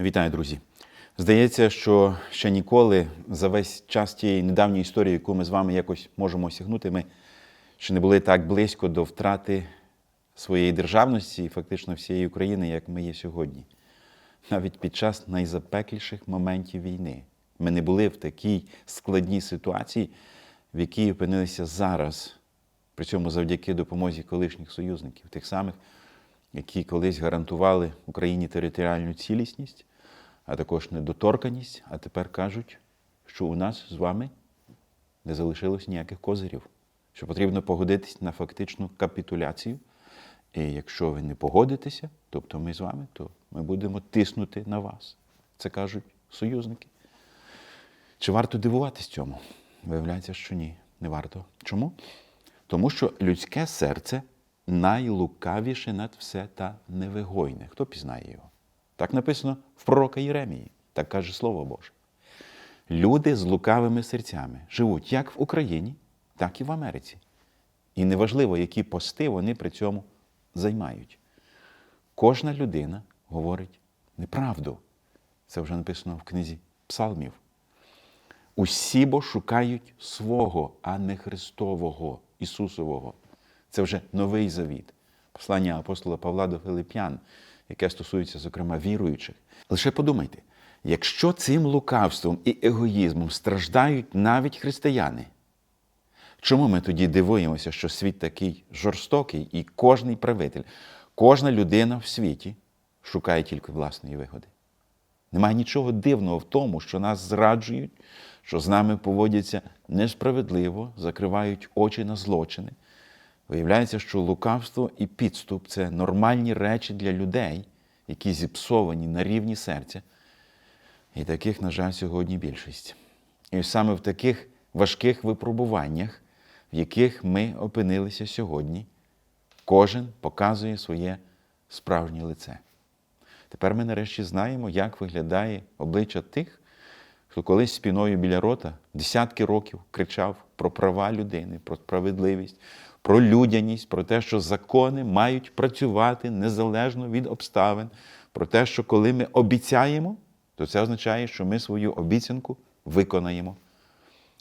Вітаю, друзі. Здається, що ще ніколи за весь час тієї недавньої історії, яку ми з вами якось можемо осягнути, ми ще не були так близько до втрати своєї державності і фактично всієї України, як ми є сьогодні. Навіть під час найзапекліших моментів війни ми не були в такій складній ситуації, в якій опинилися зараз, при цьому завдяки допомозі колишніх союзників, тих самих, які колись гарантували Україні територіальну цілісність, а також недоторканість, а тепер кажуть, що у нас з вами не залишилось ніяких козирів, що потрібно погодитись на фактичну капітуляцію. І якщо ви не погодитеся, тобто ми з вами, то ми будемо тиснути на вас. Це кажуть союзники. Чи варто дивуватись цьому? Виявляється, що ні, не варто. Чому? Тому що людське серце найлукавіше над все та невигойне. Хто пізнає його? Так написано в пророка Єремії, так каже Слово Боже. Люди з лукавими серцями живуть як в Україні, так і в Америці. І неважливо, які пости вони при цьому займають. Кожна людина говорить неправду. Це вже написано в книзі Псалмів. Усі бо шукають свого, а не Христового, Ісусового. Це вже новий завіт. Послання апостола Павла до Филип'ян, яке стосується, зокрема, віруючих. Лише подумайте, якщо цим лукавством і егоїзмом страждають навіть християни, чому ми тоді дивуємося, що світ такий жорстокий і кожний правитель, кожна людина в світі шукає тільки власної вигоди? Немає нічого дивного в тому, що нас зраджують, що з нами поводяться несправедливо, закривають очі на злочини. Виявляється, що лукавство і підступ це нормальні речі для людей, які зіпсовані на рівні серця. І таких, на жаль, сьогодні більшість. І саме в таких важких випробуваннях, в яких ми опинилися сьогодні, кожен показує своє справжнє лице. Тепер ми нарешті знаємо, як виглядає обличчя тих, хто колись спіною біля рота десятки років кричав про права людини, про справедливість, про людяність, про те, що закони мають працювати незалежно від обставин, про те, що коли ми обіцяємо, то це означає, що ми свою обіцянку виконаємо.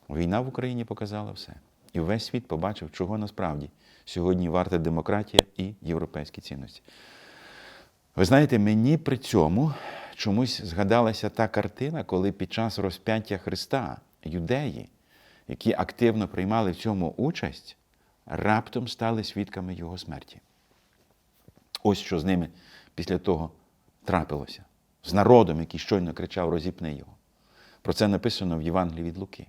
Війна в Україні показала все. І весь світ побачив, чого насправді сьогодні варта демократія і європейські цінності. Ви знаєте, мені при цьому чомусь згадалася та картина, коли під час розп'яття Христа юдеї, які активно приймали в цьому участь, раптом стали свідками Його смерті. Ось що з ними після того трапилося. З народом, який щойно кричав Розіпни його. Про це написано в Євангелії від Луки.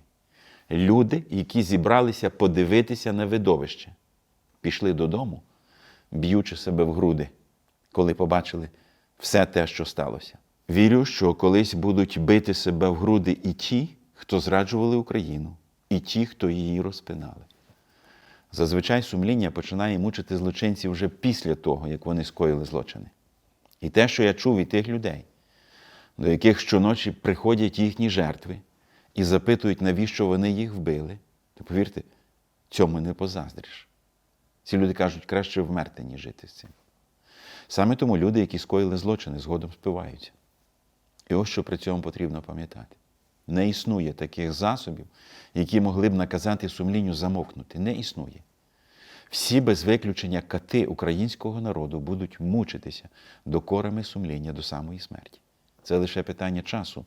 Люди, які зібралися подивитися на видовище, пішли додому, б'ючи себе в груди, коли побачили все те, що сталося. Вірю, що колись будуть бити себе в груди і ті, хто зраджували Україну, і ті, хто її розпинали. Зазвичай сумління починає мучити злочинців вже після того, як вони скоїли злочини. І те, що я чув від тих людей, до яких щоночі приходять їхні жертви і запитують, навіщо вони їх вбили, то повірте, цьому не позаздриш. Ці люди кажуть, краще вмерти, ніж жити з цим. Саме тому люди, які скоїли злочини, згодом спиваються. І ось що при цьому потрібно пам'ятати. Не існує таких засобів, які могли б наказати сумлінню замовкнути. Не існує. Всі без виключення кати українського народу будуть мучитися докорами сумління до самої смерті. Це лише питання часу,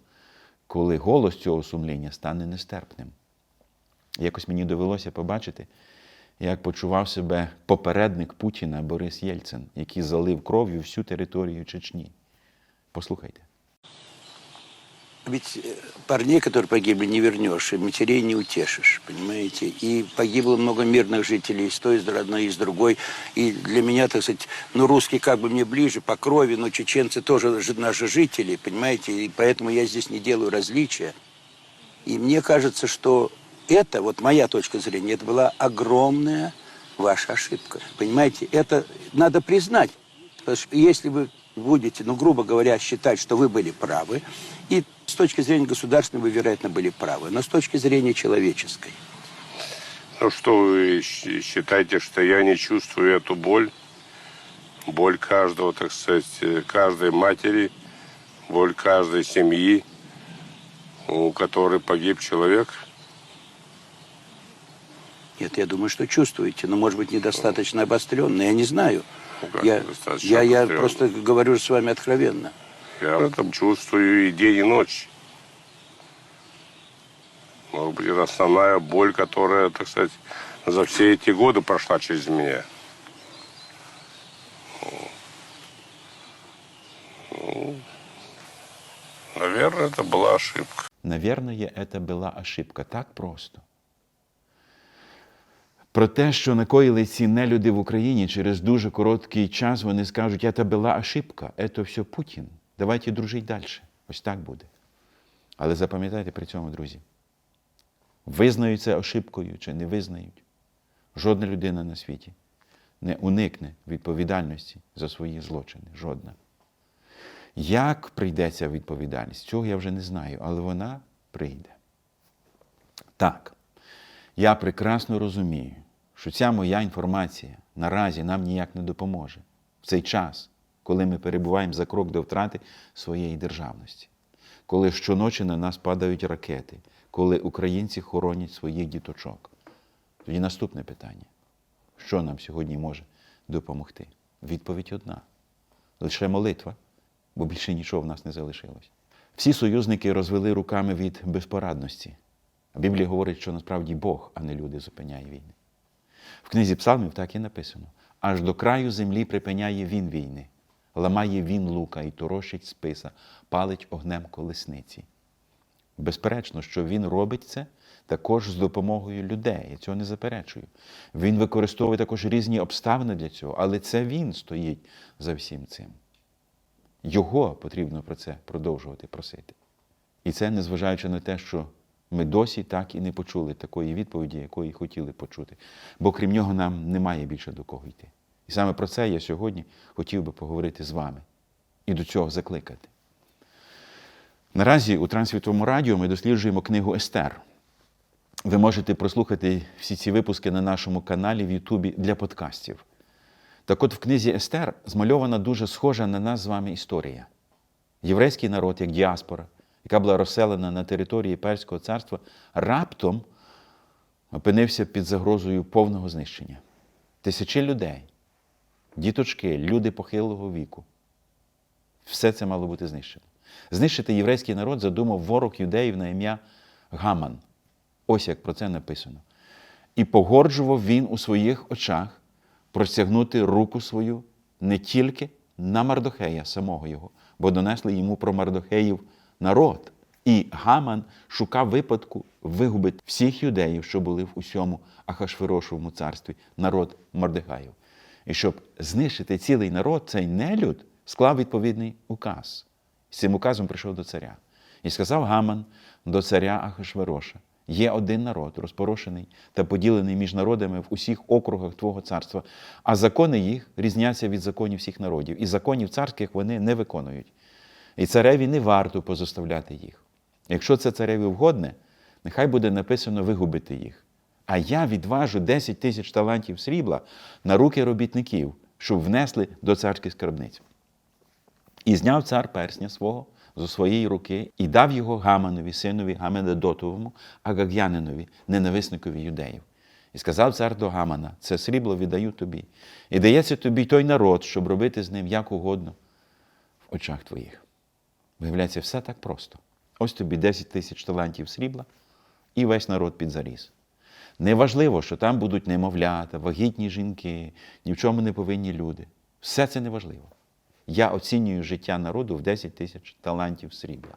коли голос цього сумління стане нестерпним. Якось мені довелося побачити, як почував себе попередник Путіна Борис Єльцин, який залив кров'ю всю територію Чечні. Послухайте. Ведь э, парней, которые погибли, не вернешь, и матерей не утешишь, понимаете? И погибло много мирных жителей и с той стороны, и с другой. И для меня, так сказать, ну, русские как бы мне ближе по крови, но чеченцы тоже наши жители, понимаете? И поэтому я здесь не делаю различия. И мне кажется, что это, вот моя точка зрения, это была огромная ваша ошибка. Понимаете, это надо признать. Потому что если вы будете, ну, грубо говоря, считать, что вы были правы, и с точки зрения государственной вы, вероятно, были правы, но с точки зрения человеческой. Ну что вы считаете, что я не чувствую эту боль? Боль каждого, так сказать, э, каждой матери, боль каждой семьи, у которой погиб человек. Нет, я думаю, что чувствуете, но, может быть, недостаточно обостренно, я не знаю. Ну, Я, я, я просто говорю с вами откровенно. Я в этом чувствую и день, и ночь. Может быть, это основная боль, которая, так сказать, за все эти годы прошла через меня. Ну, наверное, это была ошибка. Наверное, это була ошибка. Так просто. Про те, що накоїли ці нелюди в Україні через дуже короткий час, вони скажуть, це була ошибка, це все Путін. Давайте дружити далі. Ось так буде. Але запам'ятайте при цьому, друзі, визнають це ошибкою чи не визнають. Жодна людина на світі не уникне відповідальності за свої злочини. Жодна. Як прийдеться відповідальність? Цього я вже не знаю, але вона прийде. Так, я прекрасно розумію, що ця моя інформація наразі нам ніяк не допоможе в цей час, коли ми перебуваємо за крок до втрати своєї державності, коли щоночі на нас падають ракети, коли українці хоронять своїх діточок. Тоді наступне питання: що нам сьогодні може допомогти? Відповідь одна: лише молитва, бо більше нічого в нас не залишилось. Всі союзники розвели руками від безпорадності. Біблія говорить, що насправді Бог, а не люди, зупиняє війни. В книзі Псалмів так і написано: аж до краю землі припиняє він війни, ламає він лука і торошить списа, палить огнем колесниці. Безперечно, що він робить це також з допомогою людей. Я цього не заперечую. Він використовує також різні обставини для цього, але це він стоїть за всім цим. Його потрібно про це продовжувати просити. І це незважаючи на те, що ми досі так і не почули такої відповіді, якої хотіли почути. Бо крім нього нам немає більше до кого йти. І саме про це я сьогодні хотів би поговорити з вами і до цього закликати. Наразі у Трансвітовому радіо ми досліджуємо книгу Естер. Ви можете прослухати всі ці випуски на нашому каналі в Ютубі для подкастів. Так от в книзі Естер змальована дуже схожа на нас з вами історія. Єврейський народ, як діаспора, яка була розселена на території Перського царства, раптом опинився під загрозою повного знищення. Тисячі людей, діточки, люди похилого віку. Все це мало бути знищено. Знищити єврейський народ задумав ворог юдеїв на ім'я Гаман. Ось як про це написано. І погоджував він у своїх очах простягнути руку свою не тільки на Мардохея, самого його, бо донесли йому про Мардохеїв народ. І Гаман шукав випадку вигубити всіх юдеїв, що були в усьому Ахашвирошовому царстві, народ Мордехаїв. І щоб знищити цілий народ, цей нелюд склав відповідний указ. З цим указом прийшов до царя. І сказав Гаман до царя Ахашвероша: є один народ, розпорошений та поділений між народами в усіх округах Твого царства, а закони їх різняться від законів всіх народів, і законів царських вони не виконують. І цареві не варто позоставляти їх. Якщо це цареві вгодне, нехай буде написано вигубити їх. А я відважу 10 тисяч талантів срібла на руки робітників, щоб внесли до царських скарбниць. І зняв цар персня свого зі своєї руки і дав його Гаманові, синові Гамедодотовому, Агаг'янинові, ненависникові юдеїв. І сказав цар до Гамана: це срібло віддаю тобі. І дається тобі той народ, щоб робити з ним як угодно в очах твоїх. Виявляється, все так просто. Ось тобі 10 тисяч талантів срібла і весь народ під заріз. Неважливо, що там будуть немовлята, вагітні жінки, ні в чому не повинні люди. Все це неважливо. Я оцінюю життя народу в 10 тисяч талантів срібла.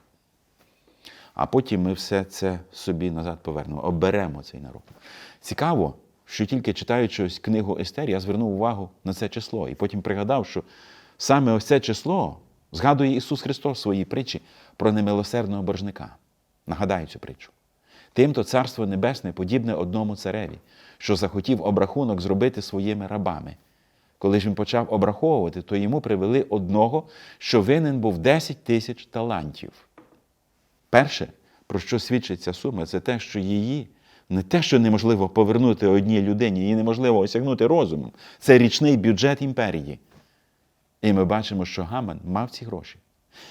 А потім ми все це собі назад повернемо, оберемо цей народ. Цікаво, що тільки читаючи ось книгу Естер, я звернув увагу на це число. І потім пригадав, що саме ось це число згадує Ісус Христос в своїй притчі про немилосердного боржника. Нагадаю цю притчу. Тимто Царство Небесне подібне одному цареві, що захотів обрахунок зробити своїми рабами. Коли ж він почав обраховувати, то йому привели одного, що винен був 10 тисяч талантів. Перше, про що свідчить ця сума, це те, що її не те, що неможливо повернути одній людині, її неможливо осягнути розумом. Це річний бюджет імперії. І ми бачимо, що Гаман мав ці гроші.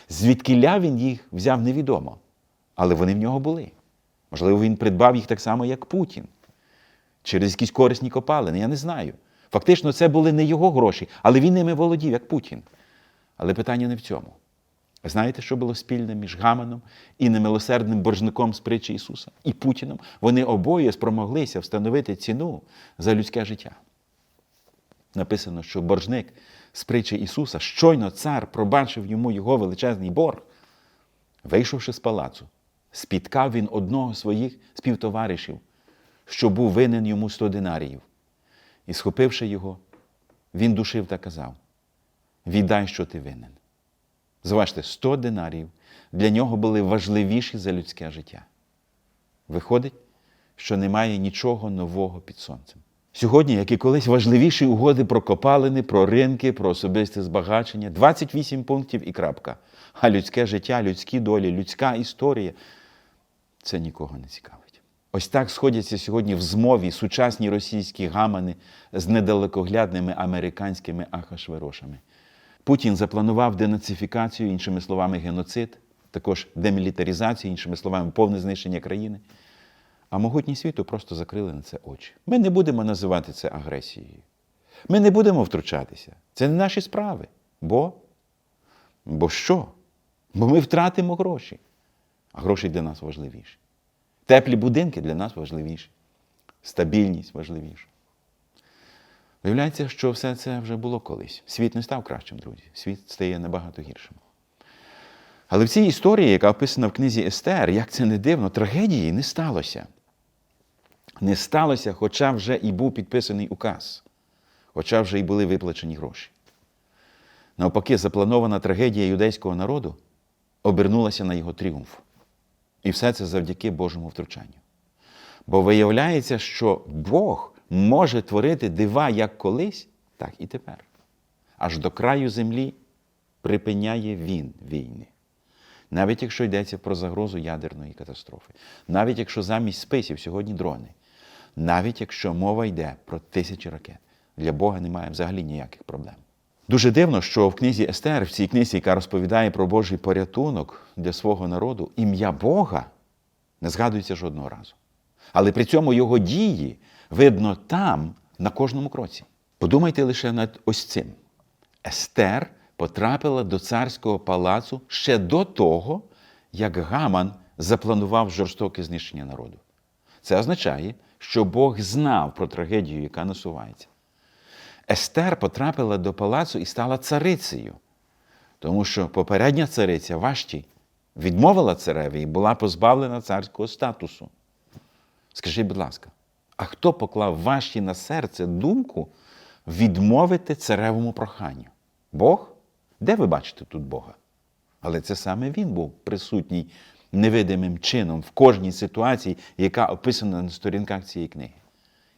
Звідкиля він їх взяв, невідомо. Але вони в нього були. Можливо, він придбав їх так само, як Путін. Через якісь корисні копалини, я не знаю. Фактично, це були не його гроші, але він ними володів, як Путін. Але питання не в цьому. Знаєте, що було спільне між Гаманом і немилосердним боржником з притчі Ісуса і Путіном? Вони обоє спромоглися встановити ціну за людське життя. Написано, що боржник з притчі Ісуса, щойно цар пробачив йому його величезний борг, вийшовши з палацу, спіткав він одного з своїх співтоваришів, що був винен йому сто динаріїв. І, схопивши його, він душив та казав: Віддай, що ти винен. Зважте, 100 динарів для нього були важливіші за людське життя. Виходить, що немає нічого нового під сонцем. Сьогодні, як і колись, важливіші угоди про копалини, про ринки, про особисте збагачення 28 пунктів і крапка. А людське життя, людські долі, людська історія це нікого не цікавить. Ось так сходяться сьогодні в змові сучасні російські гамани з недалекоглядними американськими ахашверошами. Путін запланував денацифікацію, іншими словами, геноцид, також демілітаризацію, іншими словами, повне знищення країни. А могутні світу просто закрили на це очі. Ми не будемо називати це агресією. Ми не будемо втручатися. Це не наші справи. Бо? Бо що? Бо ми втратимо гроші. А гроші для нас важливіші. Теплі будинки для нас важливіші. Стабільність важливіша. Виявляється, що все це вже було колись. Світ не став кращим, друзі. Світ стає набагато гіршим. Але в цій історії, яка описана в книзі Естер, як це не дивно, трагедії не сталося. Не сталося, хоча вже і був підписаний указ, хоча вже і були виплачені гроші. Навпаки, запланована трагедія юдейського народу обернулася на його тріумф. І все це завдяки Божому втручанню. Бо виявляється, що Бог може творити дива як колись, так і тепер. Аж до краю землі припиняє Він війни. Навіть якщо йдеться про загрозу ядерної катастрофи, навіть якщо замість списів сьогодні дрони, навіть якщо мова йде про тисячі ракет, для Бога немає взагалі ніяких проблем. Дуже дивно, що в книзі Естер, в цій книзі, яка розповідає про Божий порятунок для свого народу, ім'я Бога не згадується жодного разу. Але при цьому його дії видно там, на кожному кроці. Подумайте лише над ось цим. Естер потрапила до царського палацу ще до того, як Гаман запланував жорстоке знищення народу. Це означає, що Бог знав про трагедію, яка насувається. Естер потрапила до палацу і стала царицею, тому що попередня цариця Вашті відмовила цареві і була позбавлена царського статусу. Скажіть, будь ласка, а хто поклав Вашті на серце думку відмовити царевому проханню? Бог? Де ви бачите тут Бога? Але це саме він був присутній невидимим чином в кожній ситуації, яка описана на сторінках цієї книги.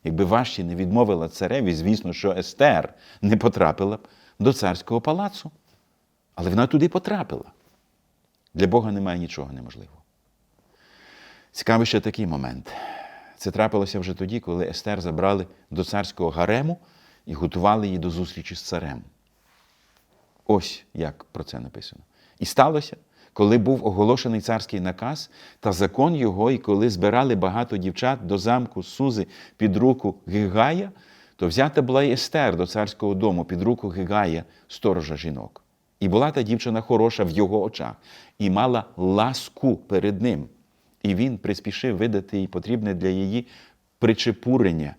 Якби Вашті не відмовила цареві, звісно, що Естер не потрапила б до царського палацу. Але вона туди потрапила. Для Бога немає нічого неможливого. Цікавий ще такий момент. Це трапилося вже тоді, коли Естер забрали до царського гарему і готували її до зустрічі з царем. Ось як про це написано. І сталося, коли був оголошений царський наказ та закон його, і коли збирали багато дівчат до замку Сузи під руку Гигая, то взята була і Естер до царського дому під руку Гигая, сторожа жінок. І була та дівчина хороша в його очах, і мала ласку перед ним. І він приспішив видати їй потрібне для її причепурення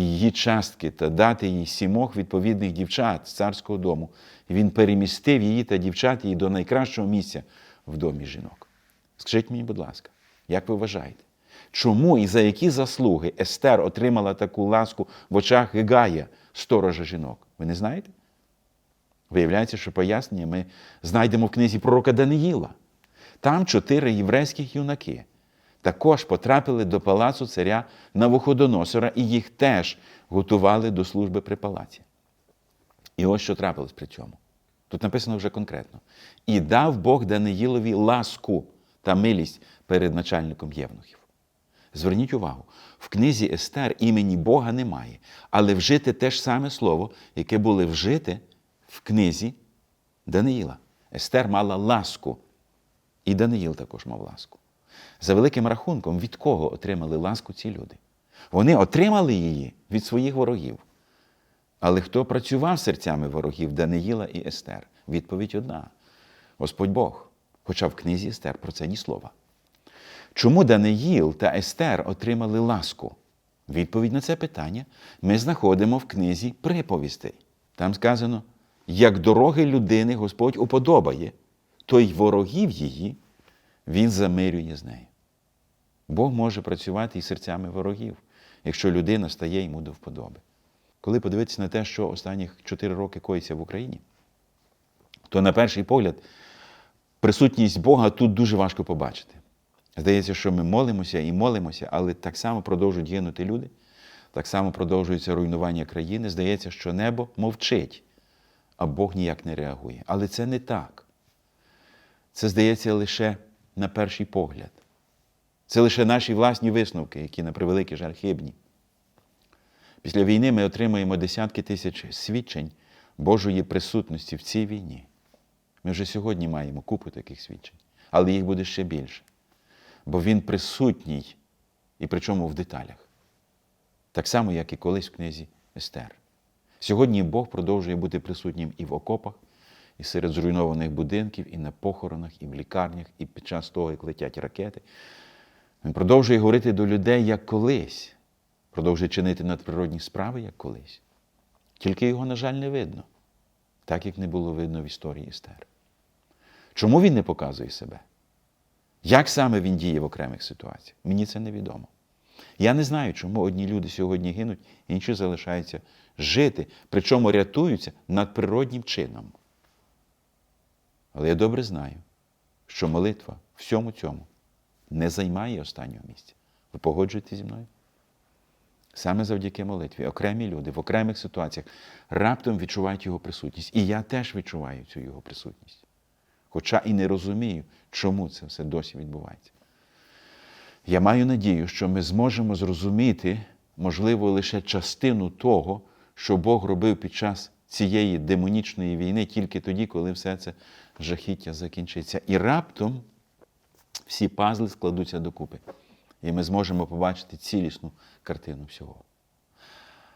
її частки та дати їй сімох відповідних дівчат з царського дому. І він перемістив її та дівчат її до найкращого місця в домі жінок. Скажіть мені, будь ласка, як ви вважаєте, чому і за які заслуги Естер отримала таку ласку в очах Гегая, сторожа жінок? Ви не знаєте? Виявляється, що пояснення ми знайдемо в книзі пророка Даниїла. Там чотири єврейських юнаки також потрапили до палацу царя Навуходоносора, і їх теж готували до служби при палаці. І ось що трапилось при цьому. Тут написано вже конкретно. І дав Бог Даниїлові ласку та милість перед начальником євнухів. Зверніть увагу, в книзі Естер імені Бога немає, але вжите те ж саме слово, яке було вжите в книзі Даниїла. Естер мала ласку, і Даниїл також мав ласку. За великим рахунком, від кого отримали ласку ці люди? Вони отримали її від своїх ворогів. Але хто працював серцями ворогів Даниїла і Естер? Відповідь одна: Господь Бог. Хоча в книзі Естер про це ні слова. Чому Даниїл та Естер отримали ласку? Відповідь на це питання ми знаходимо в книзі приповістей. Там сказано: як дороги людини Господь уподобає, то й ворогів її Він замирює з нею. Бог може працювати і серцями ворогів, якщо людина стає йому до вподоби. Коли подивитися на те, що останніх 4 роки коїться в Україні, то на перший погляд присутність Бога тут дуже важко побачити. Здається, що ми молимося і молимося, але так само продовжують гинути люди, так само продовжується руйнування країни. Здається, що небо мовчить, а Бог ніяк не реагує. Але це не так. Це здається лише на перший погляд. Це лише наші власні висновки, які на превеликий жаль хибні. Після війни ми отримаємо десятки тисяч свідчень Божої присутності в цій війні. Ми вже сьогодні маємо купу таких свідчень, але їх буде ще більше. Бо Він присутній, і причому в деталях. Так само, як і колись в книзі Естер. Сьогодні Бог продовжує бути присутнім і в окопах, і серед зруйнованих будинків, і на похоронах, і в лікарнях, і під час того, як летять ракети. Він продовжує говорити до людей, як колись, продовжує чинити надприродні справи, як колись. Тільки його, на жаль, не видно, так як не було видно в історії Естер. Чому він не показує себе? Як саме він діє в окремих ситуаціях? Мені це невідомо. Я не знаю, чому одні люди сьогодні гинуть, інші залишаються жити, причому рятуються надприроднім чином. Але я добре знаю, що молитва всьому цьому не займає останнього місця. Ви погоджуєтесь зі мною? Саме завдяки молитві окремі люди в окремих ситуаціях раптом відчувають його присутність. І я теж відчуваю цю його присутність. Хоча і не розумію, чому це все досі відбувається. Я маю надію, що ми зможемо зрозуміти, можливо, лише частину того, що Бог робив під час цієї демонічної війни тільки тоді, коли все це жахіття закінчиться. І раптом всі пазли складуться докупи. І ми зможемо побачити цілісну картину всього.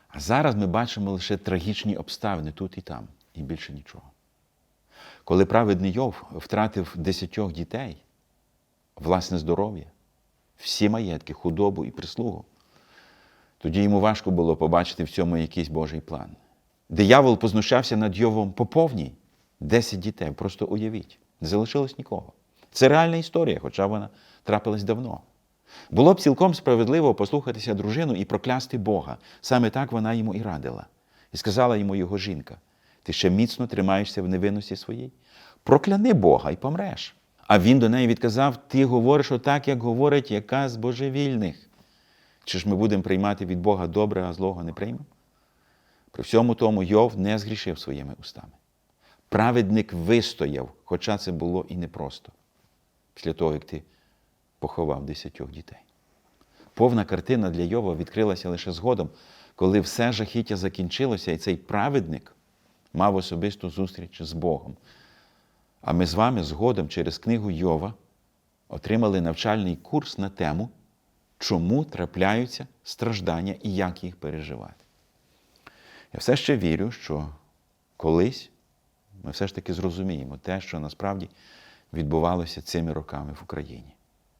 А зараз ми бачимо лише трагічні обставини тут і там, і більше нічого. Коли праведний Йов втратив десятьох дітей, власне здоров'я, всі маєтки, худобу і прислугу, тоді йому важко було побачити в цьому якийсь Божий план. Диявол познущався над Йовом по повній. Десять дітей, просто уявіть, не залишилось нікого. Це реальна історія, хоча вона трапилась давно. Було б цілком справедливо послухатися дружину і проклясти Бога. Саме так вона йому і радила. І сказала йому його жінка: ти ще міцно тримаєшся в невинності своїй? Прокляни Бога і помреш. А він до неї відказав: Ти говориш отак, як говорить яка з божевільних. Чи ж ми будемо приймати від Бога добре, а злого не приймемо? При всьому тому Йов не згрішив своїми устами. Праведник вистояв, хоча це було і непросто, після того, як ти поховав десятьох дітей. Повна картина для Йова відкрилася лише згодом, коли все жахіття закінчилося, і цей праведник мав особисту зустріч з Богом. А ми з вами згодом через книгу Йова отримали навчальний курс на тему, чому трапляються страждання і як їх переживати. Я все ще вірю, що колись ми все ж таки зрозуміємо те, що насправді відбувалося цими роками в Україні.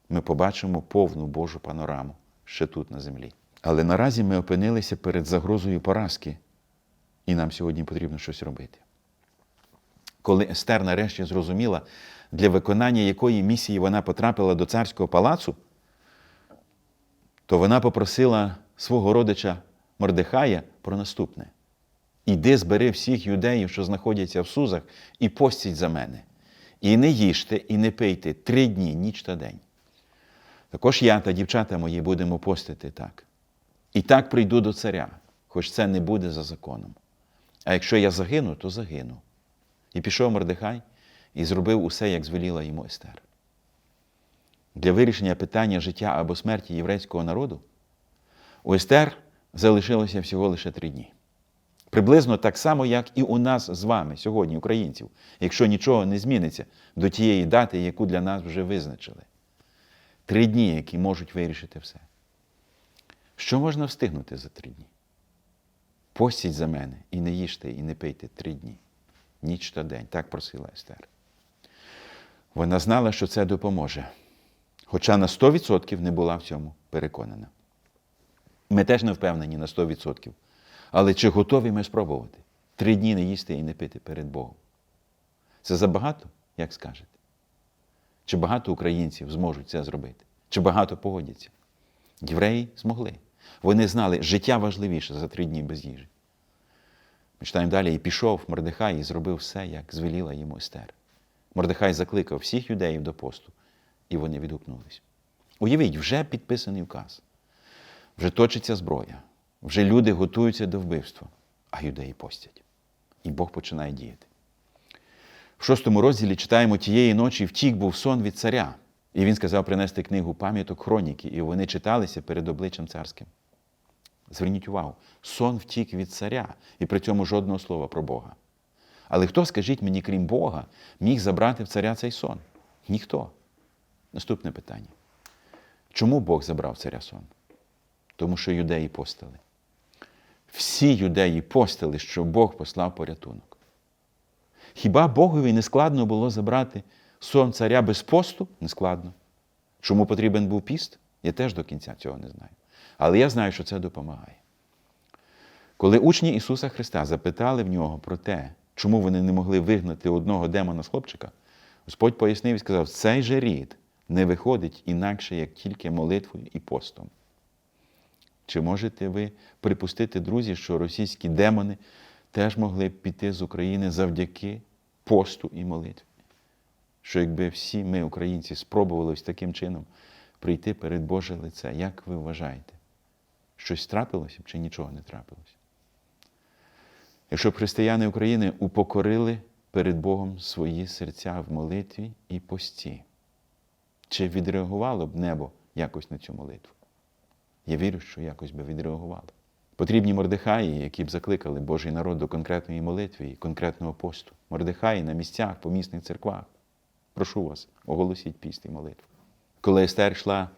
Ми побачимо повну Божу панораму ще тут на землі. Але наразі ми опинилися перед загрозою поразки, і нам сьогодні потрібно щось робити. Коли Естер нарешті зрозуміла, для виконання якої місії вона потрапила до царського палацу, то вона попросила свого родича Мордехая про наступне: Іди збери всіх юдеїв, що знаходяться в Сузах, і постіть за мене. І не їжте, і не пийте три дні, ніч та день. Також я та дівчата мої будемо постити так. І так прийду до царя, хоч це не буде за законом. А якщо я загину, то загину. І пішов Мордехай і зробив усе, як звеліла йому Естер. Для вирішення питання життя або смерті єврейського народу у Естер залишилося всього лише три дні. Приблизно так само, як і у нас з вами сьогодні, українців, якщо нічого не зміниться до тієї дати, яку для нас вже визначили. Три дні, які можуть вирішити все. Що можна встигнути за три дні? Постіть за мене і не їжте, і не пийте три дні. Ніч та день. Так просила Естер. Вона знала, що це допоможе. Хоча на 100% не була в цьому переконана. Ми теж не впевнені на 100%. Але чи готові ми спробувати? Три дні не їсти і не пити перед Богом. Це забагато, як скажете? Чи багато українців зможуть це зробити? Чи багато погодяться? Євреї змогли. Вони знали, життя важливіше за три дні без їжі. Ми читаємо далі, і пішов Мордехай і зробив все, як звеліла йому Естер. Мордехай закликав всіх юдеїв до посту, і вони відгукнулись. Уявіть, вже підписаний указ, вже точиться зброя, вже люди готуються до вбивства, а юдеї постять. І Бог починає діяти. В шостому розділі читаємо тієї ночі втік був сон від царя. І він сказав принести книгу пам'яток хроніки, і вони читалися перед обличчям царським. Зверніть увагу, сон втік від царя, і при цьому жодного слова про Бога. Але хто, скажіть мені, крім Бога, міг забрати в царя цей сон? Ніхто. Наступне питання. Чому Бог забрав царя сон? Тому що юдеї постили. Всі юдеї постили, що Бог послав порятунок. Хіба Богові не складно було забрати сон царя без посту? Не складно. Чому потрібен був піст? Я теж до кінця цього не знаю. Але я знаю, що це допомагає. Коли учні Ісуса Христа запитали в нього про те, чому вони не могли вигнати одного демона з хлопчика, Господь пояснив і сказав: цей же рід не виходить інакше, як тільки молитвою і постом. Чи можете ви припустити, друзі, що російські демони теж могли б піти з України завдяки посту і молитві? Що якби всі ми, українці, спробували ось таким чином прийти перед Боже лице, як ви вважаєте? Щось трапилося б чи нічого не трапилося? Якщо б християни України упокорили перед Богом свої серця в молитві і пості, чи відреагувало б небо якось на цю молитву? Я вірю, що якось би відреагувало. Потрібні мордехаї, які б закликали Божий народ до конкретної молитви і конкретного посту. Мордехаї на місцях, помісних церквах. Прошу вас, оголосіть піст і молитву. Коли Естер йшла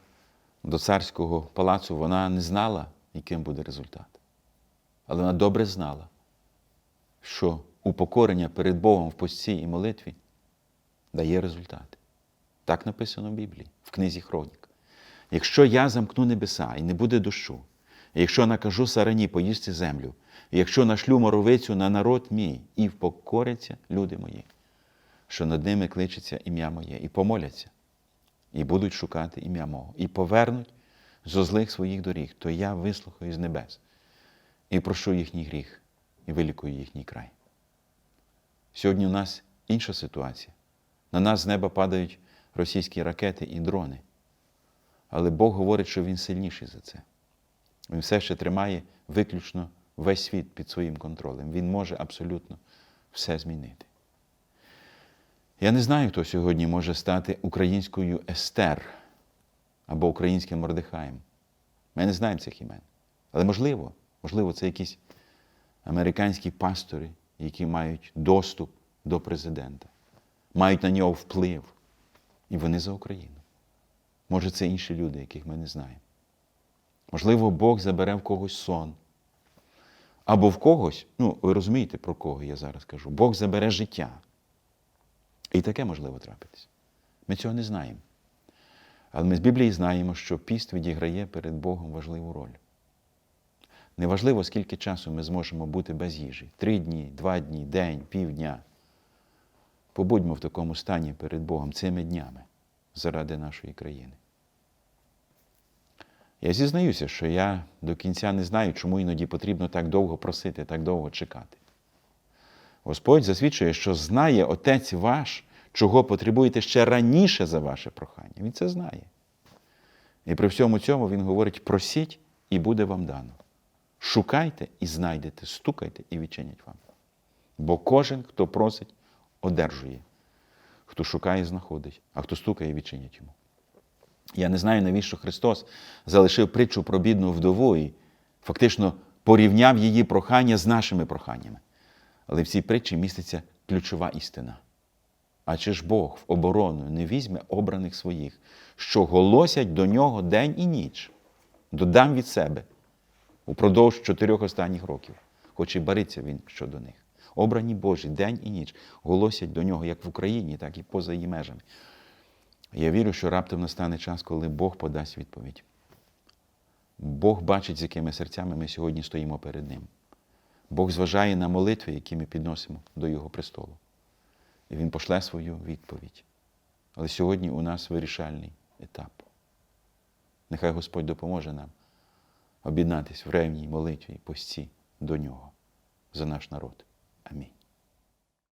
до царського палацу, вона не знала, яким буде результат. Але вона добре знала, що упокорення перед Богом в пості і молитві дає результати. Так написано в Біблії, в книзі Хронік. Якщо я замкну небеса і не буде дощу, якщо накажу сарані поїсти землю, якщо нашлю моровицю на народ мій, і впокоряться люди мої, що над ними кличеться ім'я моє, і помоляться, і будуть шукати ім'я мого, і повернуть зо злих своїх доріг, то я вислухаю з небес і прошу їхній гріх, і вилікую їхній край. Сьогодні у нас інша ситуація. На нас з неба падають російські ракети і дрони. Але Бог говорить, що Він сильніший за це. Він все ще тримає виключно весь світ під своїм контролем. Він може абсолютно все змінити. Я не знаю, хто сьогодні може стати українською Естер або українським Мордехаєм. Ми не знаємо цих імен. Але можливо, можливо, це якісь американські пастори, які мають доступ до президента, мають на нього вплив. І вони за Україну. Може, це інші люди, яких ми не знаємо. Можливо, Бог забере в когось сон. Або в когось, ну, ви розумієте, про кого я зараз кажу, Бог забере життя. І таке можливо трапитися. Ми цього не знаємо. Але ми з Біблії знаємо, що піст відіграє перед Богом важливу роль. Неважливо, скільки часу ми зможемо бути без їжі: три дні, два дні, день, півдня. Побудьмо в такому стані перед Богом цими днями заради нашої країни. Я зізнаюся, що я до кінця не знаю, чому іноді потрібно так довго просити, так довго чекати. Господь засвідчує, що знає Отець ваш, чого потребуєте ще раніше за ваше прохання. Він це знає. І при всьому цьому Він говорить: просіть, і буде вам дано. Шукайте і знайдете, стукайте і відчинять вам. Бо кожен, хто просить, одержує. Хто шукає, знаходить, а хто стукає, відчинять йому. Я не знаю, навіщо Христос залишив притчу про бідну вдову і фактично порівняв її прохання з нашими проханнями. Але в цій притчі міститься ключова істина. А чи ж Бог в оборону не візьме обраних своїх, що голосять до нього день і ніч? Додам від себе упродовж чотирьох останніх років, хоч і бариться він щодо них. Обрані Божі день і ніч голосять до нього як в Україні, так і поза її межами. Я вірю, що раптом настане час, коли Бог подасть відповідь. Бог бачить, з якими серцями ми сьогодні стоїмо перед Ним. Бог зважає на молитви, які ми підносимо до Його престолу. І Він пошле свою відповідь. Але сьогодні у нас вирішальний етап. Нехай Господь допоможе нам об'єднатися в ревній молитві і постці до Нього за наш народ. Амінь.